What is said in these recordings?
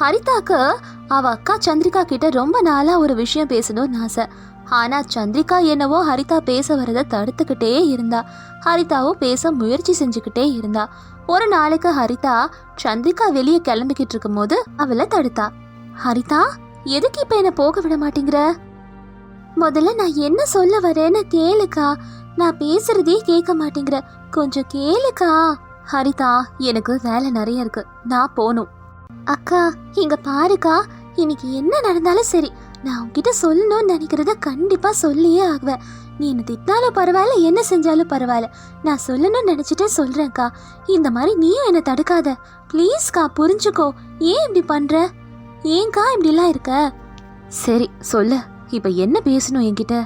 ஹரிதாக்கு அவ அக்கா சந்திரிகா கிட்ட ரொம்ப நாளா ஒரு விஷயம் பேசணும்னு ஆசை. ஆனா சந்திரிகா என்னவோ ஹரிதா பேச வரத தடுத்துக்கிட்டே இருந்தா. ஹரிதாவும் பேச முயற்சி செஞ்சுக்கிட்டே இருந்தா. ஒரு நாளைக்கு ஹரிதா சந்திரிகா வெளியே கிளம்பிக்கிட்டு இருக்கும்போது அவளை தடுத்தா. ஹரிதா எதுக்கு இப்ப என்ன போக விட மாட்டேங்கிற? முதல்ல நான் என்ன சொல்ல வரேன்னு கேளுக்கா. நான் பேசுறதே கேட்க மாட்டேங்கிற. கொஞ்சம் கேளுக்கா. ஹரிதா எனக்கு வேலை நிறைய இருக்கு. நான் போகணும் அக்கா இங்க பாருக்கா. இன்னைக்கு என்ன நடந்தாலும் சரி நான் உன்கிட்ட சொல்லணும்னு நினைக்கிறத கண்டிப்பா சொல்லியே ஆகுவேன். நீ என்ன திட்டினாலும் பரவாயில்ல என்ன செஞ்சாலும் பரவாயில்ல. நான் சொல்லணும்னு நினைச்சிட்டே சொல்றேன்க்கா. இந்த மாதிரி நீயும் என்ன தடுக்காத. ப்ளீஸ்க்கா புரிஞ்சுக்கோ. ஏன் இப்படி பண்ற? ஏன்க்கா இப்படிலாம் இருக்க? சரி சொல்லு. இப்ப என்ன பேசணும் என்கிட்ட?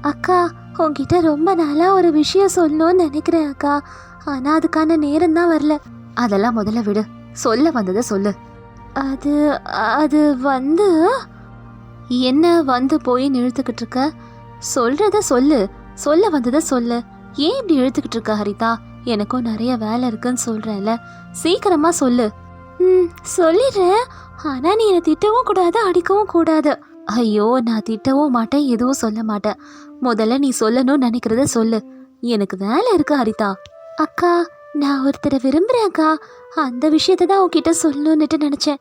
அக்கா உன்கிட்ட ரொம்ப நாளா ஒரு விஷயம் சொல்லணும்னு நினைக்கிறேன் அக்கா. ஆனா அதுக்கான நேரம் தான் வரல. அதெல்லாம் முதல்ல விடு. சொல்ல வந்ததை சொல்லு. அது அது வந்து என்ன வந்து போய் இழுத்துக்கிட்டு இருக்க? சொல்றத சொல்லு. சொல்ல வந்ததை சொல்லு. ஏன் இப்படி இழுத்துக்கிட்டு இருக்க ஹரிதா? எனக்கும் நிறைய வேலை இருக்குன்னு சொல்கிறேன்ல சீக்கிரமா சொல்லு. ம் சொல்லிடுறேன். ஆனா நீ என்னை திட்டவும் கூடாது அடிக்கவும் கூடாது. ஐயோ நான் திட்டவும் மாட்டேன் எதுவும் சொல்ல மாட்டேன். முதல்ல நீ சொல்லணும்னு நினைக்கிறத சொல்லு. எனக்கு வேலை இருக்கு ஹரிதா. அக்கா நான் ஒருத்தரை விரும்புறேன் அக்கா. அந்த விஷயத்தை தான் உன்கிட்ட சொல்லணும்னுட்டு நினைச்சேன்.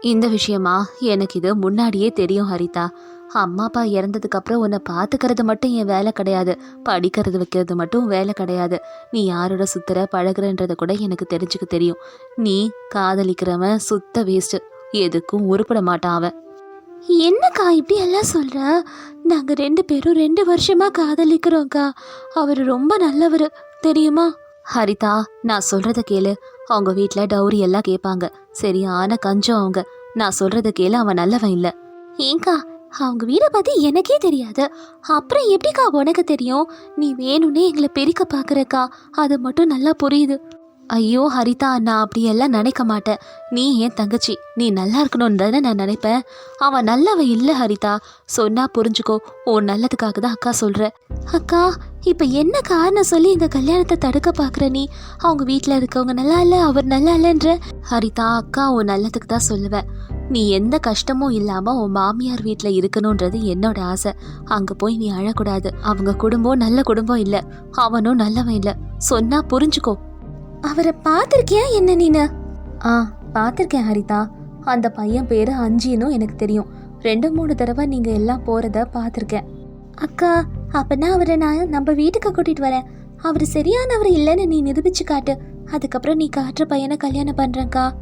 இந்த விஷயமா? எனக்கு இது முன்னாடியே தெரியும் ஹரிதா. அம்மா அப்பா இறந்ததுக்கு அப்புறம் உன்னை பார்த்துக்கிறது மட்டும் என் வேலை கிடையாது. படிக்கிறது வைக்கிறது மட்டும் வேலை கிடையாது. நீ யாரோட சுத்துற பழகுறன்றத கூட எனக்கு தெரிஞ்சுக்க தெரியும். நீ காதலிக்கிறவன் சுத்த வேஸ்ட் எதுக்கும் உருப்பட மாட்டான் அவன். என்னக்கா இப்படி எல்லாம் சொல்ற? நாங்க ரெண்டு பேரும் ரெண்டு வருஷமா காதலிக்கிறோம்க்கா. அவர் ரொம்ப நல்லவர். தெரியுமா? ஹரிதா நான் சொல்றத கேளு. அவங்க வீட்டில் டவுரி எல்லாம் கேட்பாங்க சரியான கஞ்சம் அவங்க. நான் சொல்றத கேள அவன் நல்லவன் இல்ல. ஏங்கா அவங்க வீடை பத்தி எனக்கே தெரியாது. அப்புறம் எப்படிக்கா உனக்கு தெரியும்? நீ வேணும்னே எங்களை பெருக்க பாக்குறக்கா? அது மட்டும் நல்லா புரியுது. ஐயோ ஹரிதா நான் அப்படியெல்லாம் நினைக்க மாட்டேன். நீ ஏன் தங்கச்சி நீ நல்லா இருக்கணும்னு தானே நான் நினைப்பேன். அவன் நல்லவன் இல்லை ஹரிதா. சொன்னா புரிஞ்சுக்கோ உன் நல்லதுக்காக தான் அக்கா சொல்கிறேன் அக்கா இப்போ என்ன காரணம் சொல்லி இந்த கல்யாணத்தை தடுக்க பார்க்குற நீ? அவங்க வீட்டில் இருக்கவங்க நல்லா இல்லை அவர் நல்லா இல்லைன்ற? ஹரிதா அக்கா உன் நல்லதுக்கு தான் சொல்லுவேன். நீ எந்த கஷ்டமும் இல்லாமல் உன் மாமியார் வீட்டில் இருக்கணுன்றது என்னோட ஆசை. அங்கே போய் நீ அழக்கூடாது. அவங்க குடும்பம் நல்ல குடும்பம் இல்லை. அவனும் நல்லவன் இல்லை. சொன்னா புரிஞ்சுக்கோ. அவரை பார்த்துருக்கியா என்ன நீனு? ஆ பார்த்துருக்கேன் ஹரிதா. அந்த பையன் பேர் அஞ்சினும் எனக்கு தெரியும். ரெண்டு மூணு தடவை நீங்கள் எல்லாம் போகிறத பார்த்துருக்கேன். அக்கா அப்போனா அவரை நான் நம்ம வீட்டுக்கு கூட்டிகிட்டு வரேன். அவர் சரியானவர் இல்லைன்னு நீ நிரூபிச்சு காட்டு. அதுக்கப்புறம் நீ காட்டுற பையனை கல்யாணம் பண்றேன்க்கா.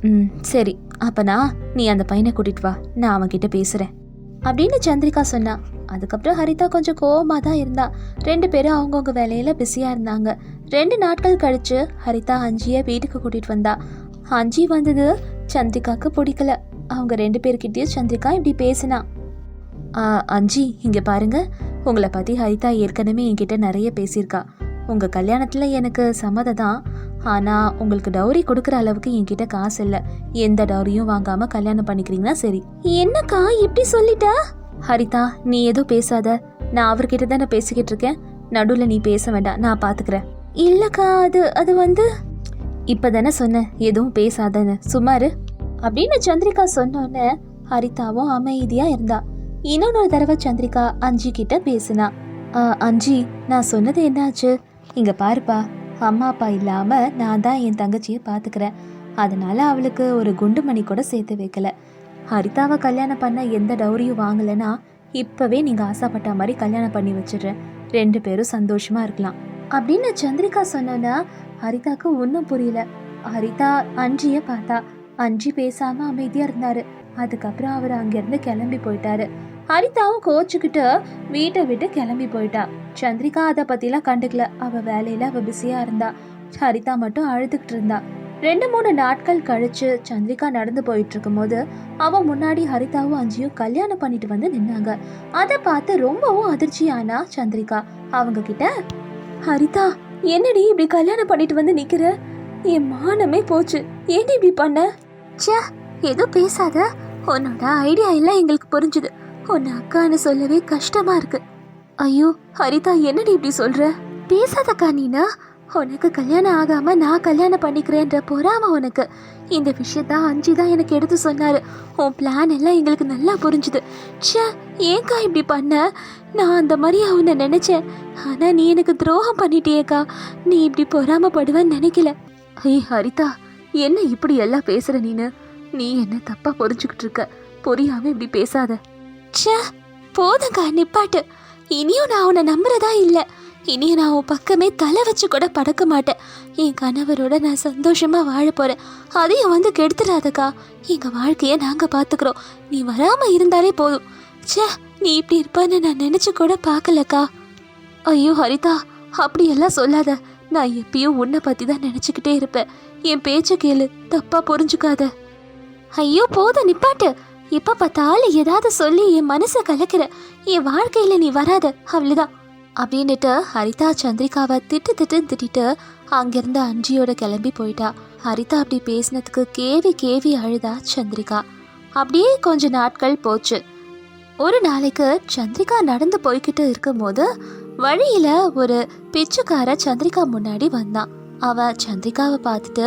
ம் சரி. அப்போனா நீ அந்த பையனை கூட்டிட்டு வா. நான் அவன்கிட்ட பேசுகிறேன் அப்படின்னு சந்திரிகா சொன்னா. அதுக்கப்புறம் ஹரிதா கொஞ்சம் கோபமாக தான் இருந்தா. ரெண்டு பேரும் அவங்கவுங்க வேலையில பிஸியாக இருந்தாங்க. ரெண்டு நாட்கள் கழிச்சு ஹரிதா அஞ்சியை வீட்டுக்கு கூட்டிட்டு வந்தா. அஞ்சி வந்தது சந்திரிகாக்கு பிடிக்கல. அவங்க ரெண்டு பேர்கிட்டயும் சந்திரிகா இப்படி பேசினா. "ஆ, அஞ்சி இங்க பாருங்க. உங்களை பத்தி ஹரிதா ஏற்கனவே என்கிட்ட நிறைய பேசியிருக்கா. உங்க கல்யாணத்துல எனக்கு சம்மதம் தான் ஆனா உங்களுக்கு டௌரி கொடுக்குற அளவுக்கு என்கிட்ட காசு இல்லை. எந்த டவுரியும் வாங்காம கல்யாணம் பண்ணிக்கிறீங்கன்னா சரி. என்னக்கா இப்படி சொல்லிட்டா? ஹரிதா நீ எதுவும் பேசாத. நான் அவர்கிட்ட தானே பேசிக்கிட்டு இருக்கேன். நடுவில் நீ பேச வேண்டாம். நான் பார்த்துக்கிறேன் இல்லக்கா அது அது வந்து இப்பதானே சொன்னேன். எதுவும் பேசாதன்னு. சுமாரு அப்படின்னு சந்திரிகா சொன்னோன்னே ஹரிதாவும் அமைதியா இருந்தா. இன்னொரு தடவை சந்திரிகா அஞ்சி கிட்ட பேசினா அஞ்சி நான் சொன்னது என்னாச்சு? இங்க பாருப்பா அம்மா அப்பா இல்லாம நான் தான் என் தங்கச்சியை பாத்துக்கிறேன். அதனால அவளுக்கு ஒரு குண்டுமணி கூட சேர்த்து வைக்கல. ஹரிதாவை கல்யாணம் பண்ண எந்த டௌரியும் வாங்கலைன்னா இப்பவே நீங்க ஆசைப்பட்ட மாதிரி கல்யாணம் பண்ணி வச்சிடுறேன். ரெண்டு பேரும் சந்தோஷமா இருக்கலாம். அப்படின்னு சந்திரிகா சொன்னோன்னா ஹரிதாக்கு ஒன்றும் புரியல. ஹரிதா அஞ்சிய பார்த்தா அஞ்சி பேசாம அமைதியா இருந்தாரு. அதுக்கப்புறம் அவர் அங்கிருந்து கிளம்பி போயிட்டாரு. ஹரிதாவும் கோச்சுக்கிட்டு வீட்டை விட்டு கிளம்பி போயிட்டா. சந்திரிகா அதை பத்திலாம் கண்டுக்கல. அவ வேலையில அவ பிஸியா இருந்தா. ஹரிதா மட்டும் அழுதுகிட்டு இருந்தா. ரெண்டு மூணு நாட்கள் கழிச்சு சந்திரிகா நடந்து போயிட்டு இருக்கும்போது அவன் முன்னாடி ஹரிதாவும் அஞ்சியும் கல்யாணம் பண்ணிட்டு வந்து நின்னாங்க. அதை பார்த்து ரொம்பவும் அதிர்ச்சியானா சந்திரிகா? அவங்க கிட்ட ஹரிதா என்னடி இப்படி கல்யாணம் பண்ணிட்டு வந்து நிக்கிற? என் மானமே போச்சு. ஏன்டி இப்படி பண்ண? ச்சே ஏதோ பேசாத. உன்னோட ஐடியா எல்லாம் எங்களுக்கு புரிஞ்சுது. உன்னை அக்கான்னு சொல்லவே கஷ்டமா இருக்கு. ஐயோ ஹரிதா என்னடி இப்படி சொல்ற? பேசாதக்கா நீனா? உனக்கு கல்யாணம் ஆகாம நான் கல்யாணம் பண்ணிக்கிறேன்ற பொறாம உனக்கு. இந்த விஷயத்த அஞ்சு தான் எனக்கு எடுத்து சொன்னாரு. உன் பிளான் எல்லாம் எங்களுக்கு நல்லா புரிஞ்சுது. ச்சே ஏக்கா இப்படி பண்ண? நான் அந்த மாதிரி அவனை நினைச்சேன். ஆனா நீ எனக்கு துரோகம் பண்ணிட்டியேக்கா. நீ இப்படி பொறாமப்படுவேன்னு நினைக்கல. ஐய் ஹரிதா என்ன இப்படி எல்லாம் பேசுற நீனு? நீ என்ன தப்பா புரிஞ்சுக்கிட்டு இருக்க? புரியாம இப்படி பேசாத. ச்சே போதுங்க நிப்பாட்டு. இனியும் நான் அவனை நம்புறதா இல்லை. இனி நான் உன் பக்கமே தலை வச்சு கூட படக்க மாட்டேன். என் கணவரோட நான் சந்தோஷமா வாழ போறேன். அதையும் வந்து கெடுத்துடாதக்கா. எங்க வாழ்க்கையை நாங்க பாத்துக்கிறோம். நீ வராம இருந்தாலே போதும். ச்சே நீ இப்படி இருப்பான்னு நான் நினைச்சு கூட பார்க்கலக்கா ஐயோ ஹரிதா அப்படியெல்லாம் சொல்லாத. நான் எப்பயும் உன்னை பத்தி தான் நினைச்சுக்கிட்டே இருப்பேன். என் பேச்ச கேளு தப்பா புரிஞ்சுக்காத. ஐயோ போத நிப்பாட்டு. எப்போ பார்த்தாலும் ஏதாவது சொல்லி என் மனசை கலக்கிற. என் வாழ்க்கையில நீ வராத. அவ்வளவுதான். அப்படின்னுட்டு ஹரிதா சந்திரிகாவை திட்டு திட்டு திட்டிட்டு அங்கிருந்து அஞ்சியோட கிளம்பி போயிட்டா. ஹரிதா அப்படி பேசினதுக்கு கேவி கேவி அழுதா சந்திரிகா. அப்படியே கொஞ்ச நாட்கள் போச்சு. ஒரு நாளைக்கு சந்திரிகா நடந்து போய்கிட்டு இருக்கும்போது வழியில ஒரு பிச்சைக்கார சந்திரிகா முன்னாடி வந்தான் அவ சந்திரிகாவை பார்த்துட்டு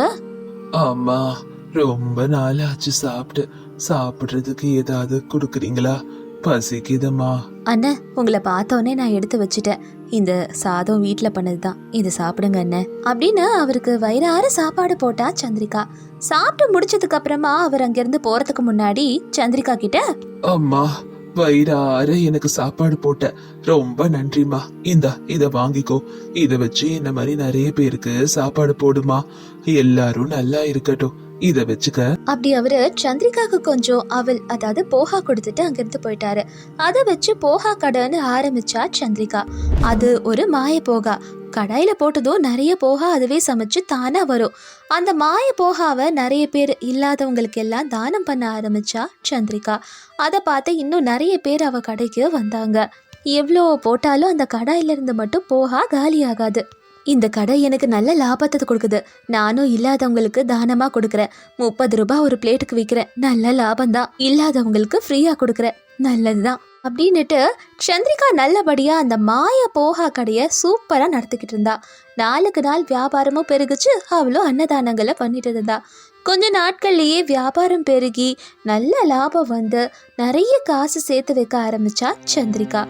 அம்மா ரொம்ப நாள் ஆச்சு சாப்பிட்டு. சாப்பிடுறதுக்கு ஏதாவது கொடுக்குறீங்களா? பசிக்குதுமா? அண்ணே உங்களை பார்த்தோன்னே நான் எடுத்து வச்சுட்டேன். இந்த சாதம் வீட்டில் பண்ணது தான் இதை சாப்பிடுங்க அண்ணே. அப்படின்னு அவருக்கு வயிறார சாப்பாடு போட்டா சந்திரிகா. சாப்பிட்டு முடிச்சதுக்கு அப்புறமா அவர் அங்கிருந்து போறதுக்கு முன்னாடி சந்திரிகா கிட்ட அம்மா வயிறார எனக்கு சாப்பாடு போட்ட. ரொம்ப நன்றிம்மா. இந்தா இத வாங்கிக்கோ. இத வச்சு இந்த மாதிரி நிறைய பேருக்கு சாப்பாடு போடுமா. எல்லாரும் நல்லா இருக்கட்டும். இத வச்சுக்க. அப்படி அவரு சந்திரிகாக்கு கொஞ்சம் அவள் அதாவது போஹா கொடுத்துட்டு அங்கிருந்து போயிட்டாரு. அதை வச்சு போஹா கடைன்னு ஆரம்பிச்சா சந்திரிகா. அது ஒரு மாய போகா. கடாயில் போட்டதும் நிறைய போகா அதுவே சமைச்சு தானா வரும். அந்த மாய போகாவை நிறைய பேர் இல்லாதவங்களுக்கு எல்லாம் தானம் பண்ண ஆரம்பிச்சா சந்திரிகா. அதை பார்த்து இன்னும் நிறைய பேர் அவ கடைக்கு வந்தாங்க. எவ்வளோ போட்டாலும் அந்த கடாயிலிருந்து மட்டும் போகா காலியாகாது. இந்த கடை எனக்கு நல்ல லாபத்தை கொடுக்குது. நானும் இல்லாதவங்களுக்கு தானமா கொடுக்குறேன். முப்பது ரூபாய் ஒரு பிளேட்டுக்கு விற்கிறேன் நல்ல லாபம் தான் இல்லாதவங்களுக்கு ஃப்ரீயா கொடுக்குறேன். நல்லதுதான். அப்படின்னுட்டு சந்திரிகா நல்லபடியா அந்த மாய போகா கடையை சூப்பரா நடத்திக்கிட்டு இருந்தா. நாளுக்கு நாள் வியாபாரமும் பெருகுச்சு. அவளும் அன்னதானங்களை பண்ணிட்டு இருந்தா. கொஞ்ச நாட்கள்லேயே வியாபாரம் பெருகி நல்ல லாபம் வந்து நிறைய காசு சேர்த்து வைக்க ஆரம்பிச்சா சந்திரிகா.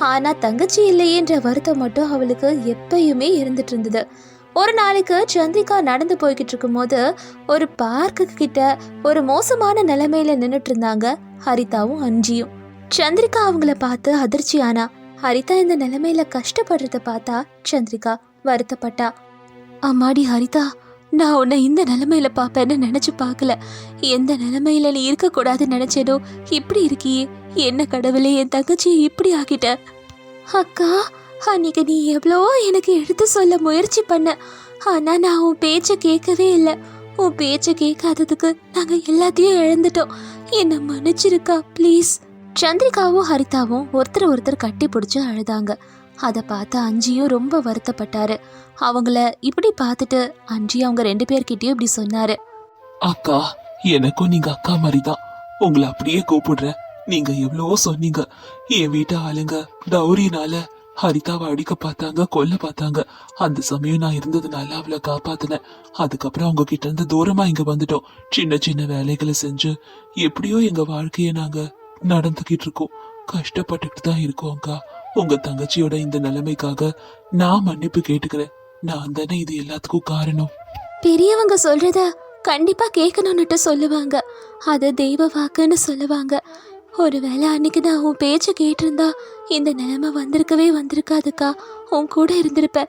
ஆனா தங்கச்சி இல்லையேன்ற வருத்தம் மட்டும் அவளுக்கு எப்பயுமே இருந்துட்டு இருந்தது. ஒரு நாளைக்கு சந்திரிகா நடந்து போய்கிட்டு இருக்கும்போது ஒரு பார்க்கு கிட்ட ஒரு மோசமான நிலைமையில நின்றுட்டு இருந்தாங்க ஹரிதாவும் அஞ்சியும். சந்திரிகா அவங்கள பார்த்து அதிர்ச்சியானா. ஹரிதா இந்த நிலைமையில கஷ்டப்படுறத பார்த்தா சந்திரிகா வருத்தப்பட்டா. அம்மாடி ஹரிதா நான் உன்னை இந்த நிலமையில பார்ப்பேன்னு நினைச்சு பார்க்கல. எந்த நிலமையில நீ இருக்கக்கூடாதுன்னு நினைச்சேனோ இப்படி இருக்கியே. என்ன கடவுளே என் தங்கச்சியை இப்படி ஆக்கிட்ட. அக்கா அன்னைக்கு நீ எவ்வளோ எனக்கு எடுத்து சொல்ல முயற்சி பண்ண. ஆனா நான் உன் பேச்சை கேட்கவே இல்லை. உன் பேச்சை கேட்காததுக்கு நாங்க எல்லாத்தையும் இழந்துட்டோம். என்னை மன்னிச்சிருக்கா ப்ளீஸ் சந்திரிகாவும் ஹரிதாவும் ஒருத்தர் ஒருத்தர் கட்டி பிடிச்சி அழுதாங்க. அதை பார்த்து அஞ்சியும் ரொம்ப வருத்தப்பட்டாரு. அவங்கள இப்படி பார்த்துட்டு அஞ்சி அவங்க ரெண்டு பேர்கிட்டயும் இப்படி சொன்னாரு. அக்கா எனக்கும் நீங்க அக்கா மாதிரி தான் உங்களை அப்படியே கூப்பிடுறேன். நீங்க எவ்வளவோ சொன்னீங்க. என் வீட்டு ஆளுங்க டௌரினால ஹரிதாவை அடிக்க பார்த்தாங்க கொல்ல பார்த்தாங்க. அந்த சமயம் நான் இருந்ததுனால அவளை காப்பாத்தினேன். அதுக்கப்புறம் அவங்க கிட்ட இருந்து தூரமா இங்க வந்துட்டோம். சின்ன சின்ன வேலைகளை செஞ்சு எப்படியோ எங்க வாழ்க்கைய நாங்க நடந்துகிட்டு இருக்கோம். கஷ்டப்பட்டுட்டு தான் இருக்கோம் அக்கா. உங்க தங்கச்சியோட இந்த நிலைமைக்காக நான் மன்னிப்பு கேட்டுக்கிறேன். நான் தானே இது எல்லாத்துக்கும் காரணம். பெரியவங்க சொல்றத கண்டிப்பா கேட்கணும்னுட்டு சொல்லுவாங்க. அது தெய்வ வாக்குன்னு சொல்லுவாங்க. ஒருவேளை அன்னைக்கு நான் உன் பேச்சை கேட்டிருந்தா இந்த நிலைமை வந்திருக்கவே வந்திருக்காதுக்கா. உன் கூட இருந்திருப்ப.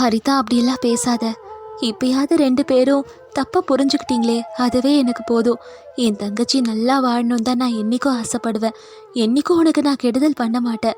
ஹரிதா அப்படியெல்லாம் பேசாத. இப்பயாவது ரெண்டு பேரும் தப்பாக புரிஞ்சுக்கிட்டீங்களே அதுவே எனக்கு போதும். என் தங்கச்சி நல்லா வாழணும் தான் நான் என்னைக்கும் ஆசைப்படுவேன். என்னைக்கும் உனக்கு நான் கெடுதல் பண்ண மாட்டேன்.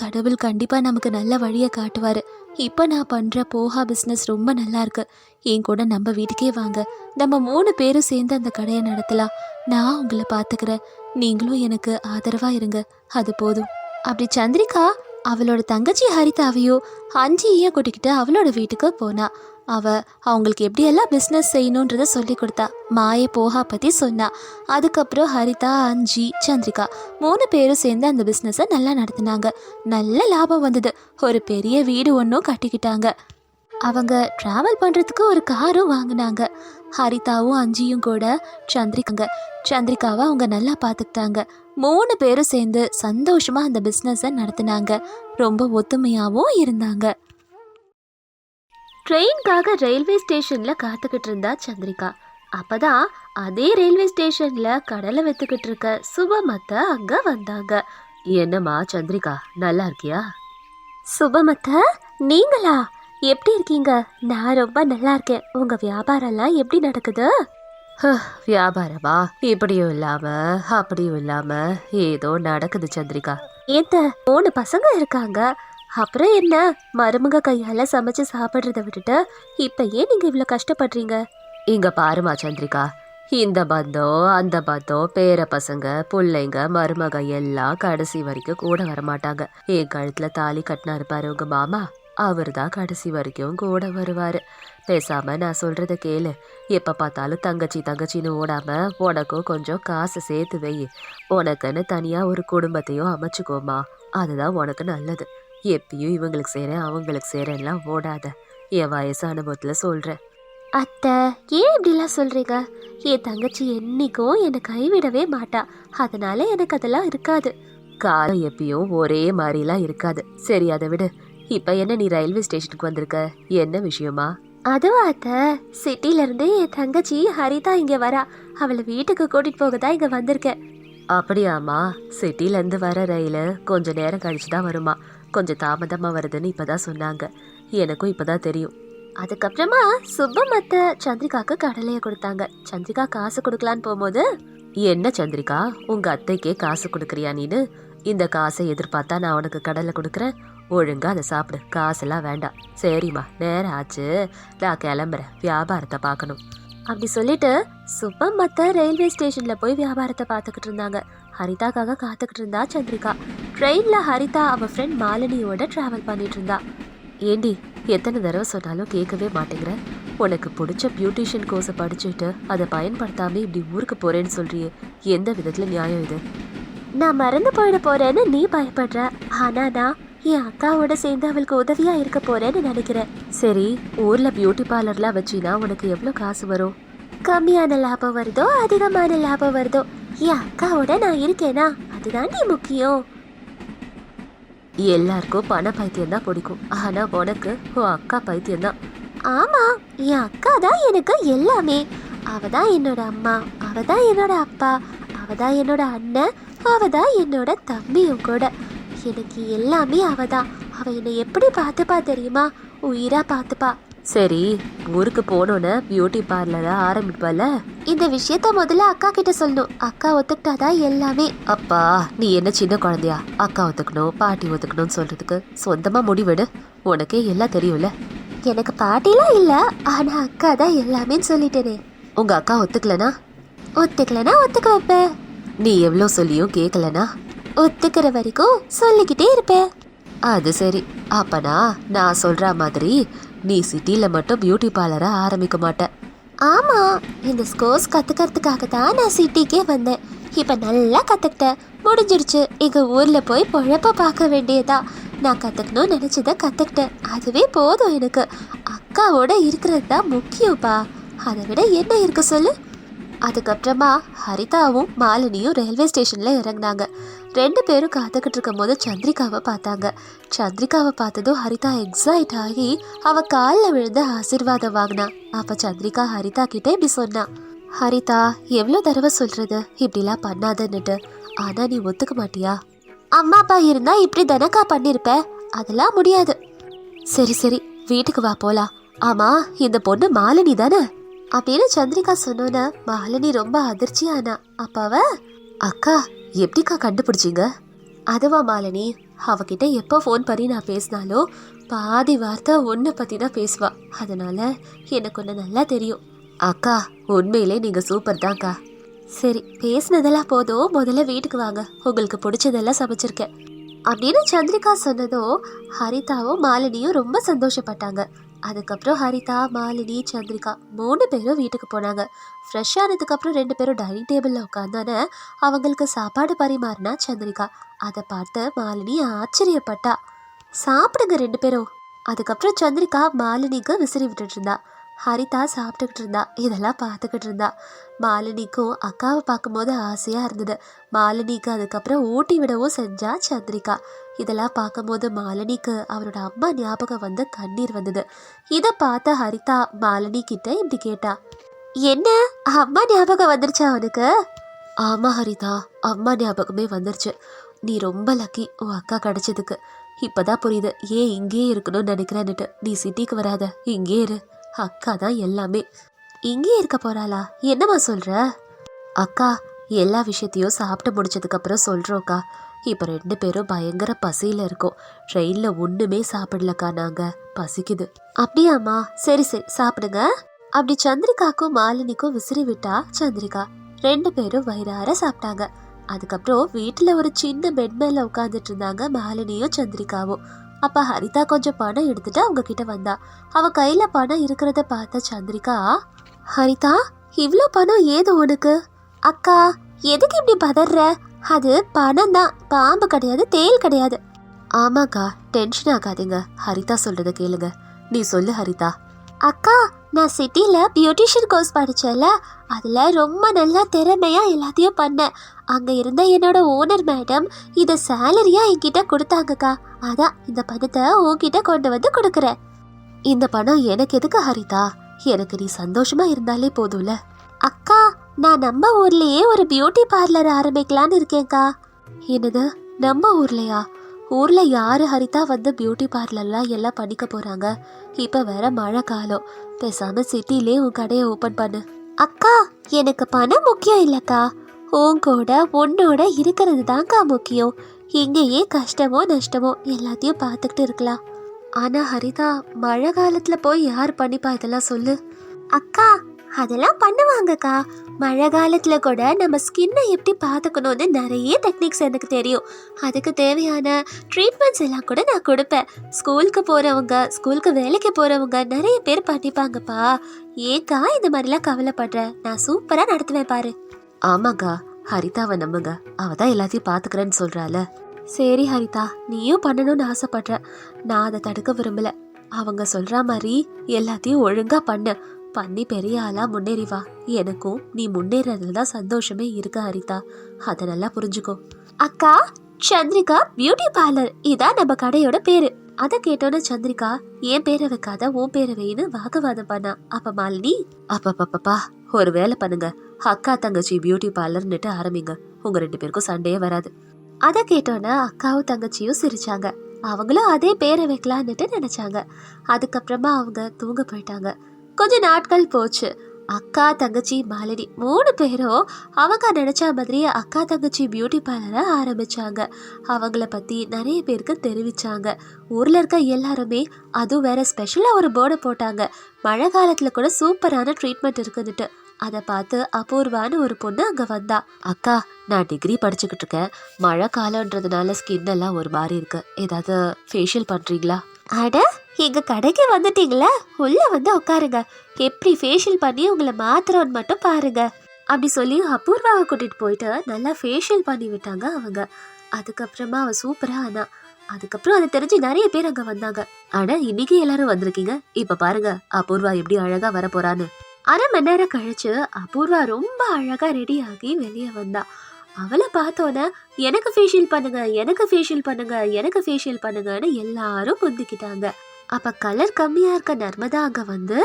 கடவுள் கண்டிப்பா நமக்கு நல்ல வழியை காட்டுவாரு. இப்போ நான் பண்ற போஹா பிஸ்னஸ் ரொம்ப நல்லா இருக்கு. என் கூட நம்ம வீட்டுக்கே வாங்க. நம்ம மூணு பேரும் சேர்ந்து அந்த கடையை நடத்தலாம். நான் உங்களை பார்த்துக்கிறேன் நீங்களும் எனக்கு ஆதரவா இருங்க. அது போதும். அப்படி சந்திரிகா அவளோட தங்கச்சி ஹரிதாவையோ அஞ்சியையும் கூட்டிக்கிட்டு அவளோட வீட்டுக்கு போனா. அவள் அவங்களுக்கு எப்படியெல்லாம் பிஸ்னஸ் செய்யணுன்றத சொல்லி கொடுத்தா. மாயை போகா பற்றி சொன்னா. அதுக்கப்புறம் ஹரிதா அஞ்சி சந்திரிகா மூணு பேரும் சேர்ந்து அந்த பிஸ்னஸை நல்லா நடத்தினாங்க. நல்ல லாபம் வந்தது. ஒரு பெரிய வீடு ஒன்றும் கட்டிக்கிட்டாங்க. அவங்க ட்ராவல் பண்ணுறதுக்கு ஒரு காரும் வாங்கினாங்க. ஹரிதாவும் அஞ்சியும் கூட சந்திரிக்காங்க சந்திரிகாவை அவங்க நல்லா பார்த்துக்கிட்டாங்க. மூணு பேரும் சேர்ந்து சந்தோஷமாக அந்த பிஸ்னஸை நடத்தினாங்க. ரொம்ப ஒத்துமையாகவும் இருந்தாங்க. ட்ரெயின்காக ரயில்வே ஸ்டேஷனில் காத்துக்கிட்டு இருந்தா சந்திரிகா. அப்பதான் அதே ரயில்வே ஸ்டேஷன்ல கடலை வித்துக்கிட்டு இருக்க சுபமத்த அங்க வந்தாங்க. என்னம்மா சந்திரிகா நல்லா இருக்கியா? சுபமத்த நீங்களா? எப்படி இருக்கீங்க? நான் ரொம்ப நல்லா இருக்கேன். உங்க வியாபாரம்லாம் எப்படி நடக்குது? வியாபாரமா? இப்படியும் இல்லாம அப்படியும் இல்லாம ஏதோ நடக்குது சந்திரிகா. ஏத்த மூணு பசங்க இருக்காங்க. அப்புறம் என்ன? மருமக கையால சமைச்சு சாப்பிட்றத விட்டுட்டு இப்ப ஏன் நீங்க இவ்வளவு கஷ்டப்படுறீங்க? இங்க பாருமா சந்திரிகா. இந்த பந்தம் அந்த பந்தம் பேர பசங்க பிள்ளைங்க மருமக எல்லாம் கடைசி வரைக்கும் கூட வரமாட்டாங்க. என் கழுத்துல தாலி கட்டினா இருப்பாரு உங்க மாமா. அவர் தான் கடைசி வரைக்கும் கூட வருவாரு. பேசாம நான் சொல்றத கேளு. எப்ப பார்த்தாலும் தங்கச்சி தங்கச்சின்னு ஓடாம உனக்கும் கொஞ்சம் காசு சேர்த்து வை. உனக்குன்னு தனியா ஒரு குடும்பத்தையும் அமைச்சுக்கோமா அதுதான் உனக்கு நல்லது. எப்பயும் இவங்களுக்கு சேரேன் அவங்களுக்கு சேரேன்லாம் ஓடாத. என் வயசு அனுபவத்துல சொல்றேன். அத்தை ஏன் இப்படிலாம் சொல்றீங்க? என் தங்கச்சி என்னைக்கும் என்னை கைவிடவே மாட்டா. அதனால எனக்கு அதெல்லாம் இருக்காது. காலம் எப்பயும் ஒரே மாதிரிலாம் இருக்காது. சரி அதை விடு. இப்ப என்ன நீ ரயில்வே ஸ்டேஷனுக்கு வந்திருக்க? என்ன விஷயமா? அதுவா அத்தை சிட்டில இருந்து என் தங்கச்சி ஹரிதா இங்க வரா. அவளை வீட்டுக்கு கூட்டிட்டு போக தான் இங்க வந்திருக்கேன். அப்படியாம்மா. சிட்டில இருந்து வர ரயில் கொஞ்ச நேரம் கழிச்சு தான் வருமா? கொஞ்சம் தாமதமாக வருதுன்னு இப்போ தான் சொன்னாங்க. எனக்கும் இப்போ தான் தெரியும். அதுக்கப்புறமா சுப்பமத்த சந்திரிகாக்கு கடலையை கொடுத்தாங்க. சந்திரிகா காசு கொடுக்கலான்னு போகும்போது என்ன சந்திரிகா உங்கள் அத்தைக்கே காசு கொடுக்குறியா நீனு? இந்த காசை எதிர்பார்த்தா நான் உனக்கு கடலை கொடுக்குறேன். ஒழுங்காக அதை சாப்பிடு. காசெல்லாம் வேண்டாம். சரிம்மா நேரம் ஆச்சு. நான் கிளம்புறேன். வியாபாரத்தை பார்க்கணும். அப்படி சொல்லிட்டு சுப்பமத்த ரயில்வே ஸ்டேஷனில் போய் வியாபாரத்தை பார்த்துக்கிட்டு இருந்தாங்க. ஹரிதாக்காக காத்துக்கிட்டு இருந்தா சந்திரிகா. ட்ரெயின்ல ஹரிதா அவ ஃப்ரெண்ட் மாலினியோட டிராவல் பண்ணிட்டு இருந்தா ஏண்டி எத்தனை தடவை சொன்னாலும் கேட்கவே மாட்டேங்கிற? உனக்கு பிடிச்ச பியூட்டிஷியன் கோர்ஸை படிச்சுட்டு அதை பயன்படுத்தாம இப்படி ஊருக்கு போறேன்னு சொல்றியே. எந்த விதத்துல நியாயம் இது? நான் மறந்து போயிட போறேன்னு நீ பயப்படுற. ஆனா நான் என் அக்காவோட சேர்ந்து அவளுக்கு உதவியா இருக்க போறேன்னு நினைக்கிறேன். சரி ஊர்ல பியூட்டி பார்லர்லாம் வச்சினா உனக்கு எவ்வளவு காசு வரும்? கம்மியான லாபம் வருதோ அதிகமான லாபம் வருதோ? என் அக்காவோட நான் இருக்கேனா? அதுதாண்டி முக்கியம். எல்லாருக்கும் பண பைத்தியம் தான் பிடிக்கும். ஆனா உனக்கு உன் அக்கா பைத்தியம் தான். ஆமா என் அக்கா தான் எனக்கு எல்லாமே. அவ தான் என்னோட அம்மா அவ தான் என்னோட அப்பா அவ தான் என்னோட அண்ணன் அவ தான் என்னோட தம்பியும் கூட. எனக்கு எல்லாமே அவ தான். அவ என்னை எப்படி பார்த்துப்பா தெரியுமா? உயிரா பார்த்துப்பா. சரி ஊருக்கு போனோன்னு பியூட்டி பார்லரை ஆரம்பிப்பால இந்த விஷயத்த முதல்ல அக்கா கிட்ட சொல்லணும். அக்கா ஒத்துக்கிட்டாதான் எல்லாமே. அப்பா நீ என்ன சின்ன குழந்தையா? அக்கா ஒத்துக்கணும் பாட்டி ஒத்துக்கணும்னு சொல்றதுக்கு சொந்தமா முடிவெடு. உனக்கே எல்லாம் தெரியும்ல. எனக்கு பாட்டிலாம் இல்ல ஆனா அக்கா தான் எல்லாமேன்னு சொல்லிட்டேனே. உங்க அக்கா ஒத்துக்கலனா? ஒத்துக்கலனா ஒத்துக்க வைப்பேன். நீ எவ்வளோ சொல்லியும் கேட்கலனா ஒத்துக்கிற வரைக்கும் சொல்லிக்கிட்டே இருப்பேன். அது சரி. அப்பனா நான் சொல்ற மாதிரி நீ சிட்டில மட்டும் பியூட்டி பார்லரை ஆரம்பிக்க மாட்டேன் ஆமாம் இந்த ஸ்கோர்ஸ் கற்றுக்கிறதுக்காக தான் நான் சிட்டிக்கே வந்தேன். இப்போ நல்லா கற்றுக்கிட்டேன் முடிஞ்சிருச்சு. எங்கள் ஊரில் போய் பொழப்ப பார்க்க வேண்டியதா. நான் கத்துக்கணும்னு நினச்சதை கற்றுக்கிட்டேன் அதுவே போதும் எனக்கு. அக்காவோட இருக்கிறது தான் முக்கியம்ப்பா அதை விட என்ன இருக்கு சொல்லு? அதுக்கப்புறமா ஹரிதாவும் மாலினியும் ரயில்வே ஸ்டேஷனில் இறங்குனாங்க. ரெண்டு பேரும் காத்துக்கிட்டு இருக்கும் போது சந்திரிகாவை பார்த்தாங்க. சந்திரிகாவை பார்த்ததும் ஹரிதா எக்ஸைட் ஆகி அவ காலில் விழுந்து ஆசீர்வாதம் வாங்கினா. அப்ப சந்திரிகா ஹரிதா கிட்ட இப்படி சொன்னா. ஹரிதா எவ்வளோ தடவை சொல்றது? இப்படிலாம் பண்ணாதன்னுட்டு. ஆனா நீ ஒத்துக்க மாட்டியா? அம்மா அப்பா இருந்தா இப்படி தனக்கா பண்ணிருப்ப. அதெல்லாம் முடியாது. சரி சரி. வீட்டுக்கு வா போலாம். ஆமா இந்த பொண்ணு மாலினி தானே? அப்படின்னு சந்திரிகா சொன்னோன்ன மாலினி ரொம்ப அதிர்ச்சியானா. அப்பாவ அக்கா எப்படிக்கா கண்டுபிடிச்சிங்க? அதுவா மாலினி அவகிட்ட எப்போ ஃபோன் பண்ணி நான் பேசினாலும் பாதி வார்த்தை ஒன்றை பற்றி தான் பேசுவா. அதனால் எனக்கு ஒன்று நல்லா தெரியும். அக்கா உண்மையிலே நீங்கள் சூப்பர் தான்க்கா. சரி பேசினதெல்லாம் போதும். முதல்ல வீட்டுக்கு வாங்க. உங்களுக்கு பிடிச்சதெல்லாம் சமைச்சிருக்கேன். அப்படின்னு சந்திரிகா சொன்னதும் ஹரிதாவும் மாலினியும் ரொம்ப சந்தோஷப்பட்டாங்க. அதுக்கப்புறம் ஹரிதா மாலினி சந்திரிகா மூணு பேரும் வீட்டுக்கு போனாங்க. ஃப்ரெஷ் ஆனதுக்கப்புறம் ரெண்டு பேரும் டைனிங் டேபிளில் உட்காந்தானே அவங்களுக்கு சாப்பாடு பரிமாறினா சந்திரிகா. அதை பார்த்து மாலினி ஆச்சரியப்பட்டா. சாப்பிடுங்க ரெண்டு பேரும். அதுக்கப்புறம் சந்திரிகா மாலினிக்கு விசிறி விட்டுட்டு இருந்தா. ஹரிதா சாப்பிட்டுக்கிட்டு இருந்தா. இதெல்லாம் பார்த்துக்கிட்டு இருந்தா. மாலினிக்கும் அக்காவை பார்க்கும்போது ஆசையாக இருந்தது. மாலினிக்கு அதுக்கப்புறம் ஊட்டி விடவும் செஞ்சா சந்திரிகா. இதெல்லாம் பார்க்கும்போது மாலினிக்கு அவரோட அம்மா ஞாபகம் வந்து கண்ணீர் வந்தது. இதை பார்த்த ஹரிதா மாலினி கிட்ட இப்படி கேட்டா என்ன? அம்மா ஞாபகம் வந்துருச்சா அவனுக்கு ஆமா ஹரிதா அம்மா ஞாபகமே வந்துருச்சு. நீ ரொம்ப லக்கி உன் அக்கா கிடைச்சதுக்கு. இப்பதான் புரியுது ஏன் இங்கேயே இருக்கணும்னு நினைக்கிறேன்னுட்டு. நீ சிட்டிக்கு வராத இங்கே இரு. அக்கா தான் எல்லாமே. இங்கேயே இருக்க போறாளா? என்னம்மா சொல்ற? அக்கா எல்லா விஷயத்தையும் சாப்பிட்டு முடிச்சதுக்கப்புறம் சொல்கிறோக்கா இப்போ ரெண்டு பேரும் பயங்கர பசியில் இருக்கோம். ட்ரெயினில் ஒன்றுமே சாப்பிடலக்கா நாங்கள் பசிக்குது. அப்படியாம்மா சரி சரி சாப்பிடுங்க. அப்படி சந்திரிகாக்கும் மாலினிக்கும் விசிறி விட்டா சந்திரிகா. ரெண்டு பேரும் வயிறார சாப்பிட்டாங்க. அதுக்கப்புறம் வீட்டில் ஒரு சின்ன பெட் மேல உட்காந்துட்டு இருந்தாங்க மாலினியும் சந்திரிகாவும். அப்ப ஹரிதா கொஞ்சம் பணம் எடுத்துட்டு அவங்க கிட்ட வந்தா. அவ கையில பணம் இருக்கிறத பார்த்த சந்திரிகா ஹரிதா இவ்வளோ பணம் ஏது உனக்கு? அக்கா எதுக்கு இப்படி பதற அது பணம் தான் பாம்பு கிடையாது தேல் கிடையாது. ஆமாக்கா டென்ஷன் ஆகாதீங்க. ஹரிதா சொல்றத கேளுங்க. நீ சொல்லு ஹரிதா. அக்கா நான் சிட்டில பியூட்டிஷியன் கோர்ஸ் படித்தேன்ல அதுல ரொம்ப நல்லா திறமையா எல்லாத்தையும் பண்ணேன். அங்க இருந்த என்னோட ஓனர் மேடம் இத சேலரியா என்கிட்ட கொடுத்தாங்கக்கா. அதான் இந்த பணத்தை உன்கிட்ட கொண்டு வந்து கொடுக்குறேன். இந்த பணம் எனக்கு எதுக்கு ஹரிதா? எனக்கு நீ சந்தோஷமா இருந்தாலே போதும்ல. அக்கா நான் நம்ம ஊர்லயே ஒரு பியூட்டி பார்லர் ஆரம்பிக்கலான்னு இருக்கேன்க்கா. என்னது நம்ம ஊர்லயா? ஊர்ல யாரு ஹரிதா வந்து பியூட்டி பார்லர்லாம் எல்லாம் பண்ணிக்க போறாங்க? இப்ப வேற மழை காலம். பேசாம சிட்டிலே உன் கடையை ஓபன் பண்ணு. அக்கா எனக்கு பணம் முக்கியம் இல்லக்கா. உன் கூட உன்னோட இருக்கிறது தான்க்கா முக்கியம். இங்கேயே கஷ்டமோ நஷ்டமோ எல்லாத்தையும் பார்த்துக்கிட்டு இருக்கலாம். ஆனா ஹரிதா மழை காலத்துல போய் யார் பண்ணிப்பா இதெல்லாம் சொல்லு. அக்கா அதெல்லாம் பண்ணுவாங்கக்கா. மழை காலத்துல கூட நம்ம ஸ்கின்னை எப்படி பார்த்துக்கணும்னு நிறைய டெக்னிக்ஸ் எனக்கு தெரியும். அதுக்கு தேவையான ட்ரீட்மெண்ட்ஸ் எல்லாம் கூட நான் கொடுப்பேன். ஸ்கூலுக்கு போறவங்க ஸ்கூலுக்கு வேலைக்கு போறவங்க நிறைய பேர் பண்ணிப்பாங்கப்பா. ஏக்கா இந்த மாதிரிலாம் கவலைப்படுற? நான் சூப்பரா நடத்துவேன் பாரு. ஆமாக்கா ஹரிதாவை நம்புங்க. அவ தான் எல்லாத்தையும் பாத்துக்கிறேன்னு சொல்றால சரி ஹரிதா நீயும் பண்ணணும்னு ஆசைப்படுற. நான் அதை தடுக்க விரும்பல. அவங்க சொல்ற மாதிரி எல்லாத்தையும் ஒழுங்கா பண்ணு. பண்ணி பெரிய ஆளா முன்னேறி வா. எனக்கும் நீ முன்னேறதுல தான் சந்தோஷமே இருக்கு ஹரிதா. அதை நல்லா புரிஞ்சுக்கோ. அக்கா சந்திரிகா பியூட்டி பார்லர் இதான் நம்ம கடையோட பேரு. அதை கேட்டோன்னு சந்திரிகா என் பேரை வைக்காத உன் பேரை வைன்னு வாக்குவாதம் பண்ணா. அப்ப மாலினி? அப்பப்பப்பப்பா ஒரு வேலை பண்ணுங்க. அக்கா தங்கச்சி பியூட்டி பார்லர்னுட்டு ஆரம்பிங்க. உங்க ரெண்டு பேருக்கும் சண்டையே வராது. அதை கேட்டோன்னே அக்காவும் தங்கச்சியும் சிரிச்சாங்க. அவங்களும் அதே பேரை வைக்கலான்னுட்டு நினைச்சாங்க. அதுக்கப்புறமா அவங்க தூங்க போயிட்டாங்க. கொஞ்ச நாட்கள் போச்சு. அக்கா தங்கச்சி மாலினி மூணு பேரும் அவங்க நினைச்ச மாதிரி அக்கா தங்கச்சி பியூட்டி பார்லரை ஆரம்பிச்சாங்க. அவங்கள பத்தி நிறைய பேருக்கு தெரிவிச்சாங்க. ஊர்ல இருக்க எல்லாருமே அதுவும் வேற ஸ்பெஷலா ஒரு போர்டை போட்டாங்க. மழை காலத்துல கூட சூப்பரான ட்ரீட்மெண்ட் இருக்குதுட்டு அதை பார்த்து அபூர்வான்னு ஒரு பொண்ணு அங்கே வந்தா. அக்கா நான் டிகிரி படிச்சுக்கிட்டு இருக்கேன். மழை காலன்றதுனால ஸ்கின் எல்லாம் ஒரு மாதிரி இருக்கு. ஏதாவது ஃபேஷியல் பண்ணுறீங்களா அட எங்கள் கடைக்கு வந்துட்டீங்களா? உள்ளே வந்து உட்காருங்க. எப்படி ஃபேஷியல் பண்ணி உங்களை மாத்துறோன்னு மட்டும் பாருங்க. அப்படி சொல்லி அபூர்வாவை கூட்டிட்டு போயிட்டு நல்லா ஃபேஷியல் பண்ணி விட்டாங்க அவங்க. அதுக்கப்புறமா அவள் சூப்பராக ஆனா. அதுக்கப்புறம் அதை தெரிஞ்சு நிறைய பேர் அங்கே வந்தாங்க. ஆனால் இன்னைக்கு எல்லாரும் வந்திருக்கீங்க. இப்போ பாருங்க அபூர்வா எப்படி அழகாக வரப்போறான்னு. அரை மணி நேரம் கழிச்சு அபூர்வா ரொம்ப அழகாக ரெடி ஆகி வெளியே வந்தா. அவளை பார்த்தோன்னே எனக்கு ஃபேஷியல் பண்ணுங்க எனக்கு ஃபேஷியல் பண்ணுங்க எனக்கு ஃபேஷியல் பண்ணுங்கன்னு எல்லாரும் முந்திக்கிட்டாங்க. அப்ப கலர் கம்மியா இருக்க நர்மதா அங்க வந்து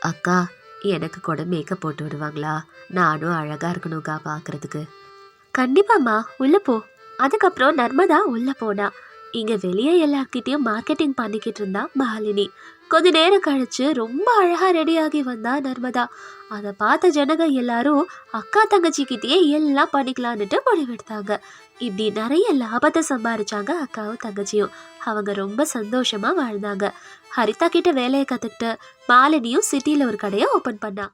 அக்கா எனக்கு கூட மேக்கப் போட்டு விடுவாங்களா? நானும் அழகா இருக்கணும்க்கா பாக்குறதுக்கு. கண்டிப்பாம்மா உள்ள போ. அதுக்கப்புறம் நர்மதா உள்ள போனா. இங்க வெளியே எல்லார்கிட்டயும் மார்க்கெட்டிங் பண்ணிக்கிட்டு இருந்தா மாலினி. கொஞ்ச நேரம் கழிச்சு ரொம்ப அழகா ரெடியாகி வந்தா நர்மதா. அதை பார்த்த ஜனங்க எல்லாரும் அக்கா தங்கச்சிக்கிட்டேயே எல்லாம் பண்ணிக்கலான்னுட்டு முடிவெடுத்தாங்க. இப்படி நிறைய லாபத்தை சம்பாரிச்சாங்க அக்காவும் தங்கச்சியும். அவங்க ரொம்ப சந்தோஷமா வாழ்ந்தாங்க. ஹரிதா கிட்ட வேலையை கத்துக்கிட்டு மாலினியும் சிட்டியில் ஒரு கடையை ஓபன் பண்ணா.